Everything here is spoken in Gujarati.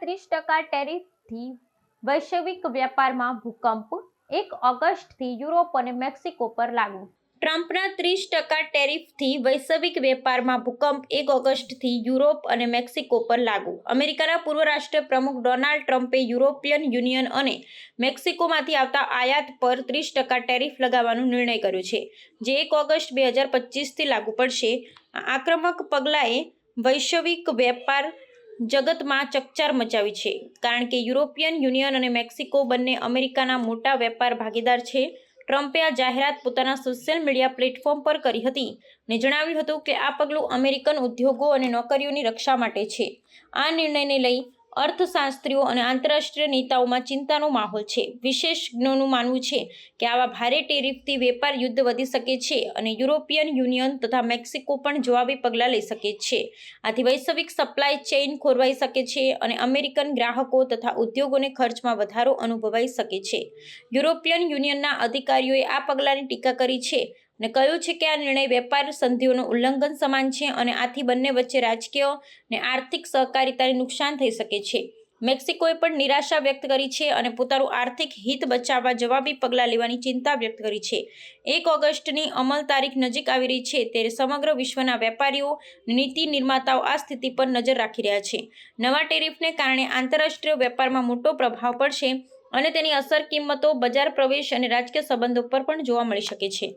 ત્રીસ ટકા ટેરિફથી વૈશ્વિક વેપારમાં ભૂકંપ એક ઓગસ્ટથી યુરોપ અને મેક્સિકો પર લાગુ. ટ્રમ્પના ત્રીસ ટકા ટેરિફથી વૈશ્વિક વેપારમાં ભૂકંપ એક ઓગસ્ટથી યુરોપ અને મેક્સિકો પર લાગુ. અમેરિકાના પૂર્વ રાષ્ટ્ર પ્રમુખ ડોનાલ્ડ ટ્રમ્પે યુરોપિયન યુનિયન અને મેક્સિકોમાંથી આવતા આયાત પર ત્રીસ ટકા ટેરિફ લગાવવાનો નિર્ણય કર્યો છે, જે એક ઓગસ્ટ બે હજાર પચીસથી લાગુ પડશે. આક્રમક પગલાંએ વૈશ્વિક વેપાર જગતમાં ચકચાર મચાવી છે. કારણ કે યુરોપિયન યુનિયન અને મેક્સિકો બંને અમેરિકાના મોટા વેપાર ભાગીદાર છે. ટ્રમ્પે આ જાહેરાત પોતાના સોશિયલ મીડિયા પ્લેટફોર્મ પર કરી હતી અને જણાવ્યું હતું કે આ પગલું અમેરિકન ઉદ્યોગો અને નોકરીઓની રક્ષા માટે છે. આ નિર્ણયને લઈ અર્થશાસ્ત્રીઓ અને આંતરરાષ્ટ્રીય નેતાઓમાં ચિંતાનો માહોલ છે. વિશેષજ્ઞોનું માનવું છે કે આવા ભારે ટેરિફથી વેપાર યુદ્ધ વધી શકે છે અને યુરોપિયન યુનિયન તથા મેક્સિકો પણ જવાબી પગલાં લઈ શકે છે. આથી વૈશ્વિક સપ્લાય ચેઇન ખોરવાઈ શકે છે અને અમેરિકન ગ્રાહકો તથા ઉદ્યોગોને ખર્ચમાં વધારો અનુભવાઈ શકે છે. યુરોપિયન યુનિયનના અધિકારીઓએ આ પગલાંની ટીકા કરી છે. અને કહ્યું છે કે આ નિર્ણય વેપાર સંધિઓનું ઉલ્લંઘન સમાન છે અને આથી બંને વચ્ચે રાજકીય ને આર્થિક સહકારિતાને નુકસાન થઈ શકે છે. મેક્સિકોએ પણ નિરાશા વ્યક્ત કરી છે અને પોતાનું આર્થિક હિત બચાવવા જવાબી પગલાં લેવાની ચિંતા વ્યક્ત કરી છે. એક ઓગસ્ટની અમલ તારીખ નજીક આવી રહી છે ત્યારે સમગ્ર વિશ્વના વેપારીઓ નીતિ નિર્માતાઓ આ સ્થિતિ પર નજર રાખી રહ્યા છે. નવા ટેરિફને કારણે આંતરરાષ્ટ્રીય વેપારમાં મોટો પ્રભાવ પડશે અને તેની અસર કિંમતો, બજાર પ્રવેશ અને રાજકીય સંબંધો પર પણ જોવા મળી શકે છે.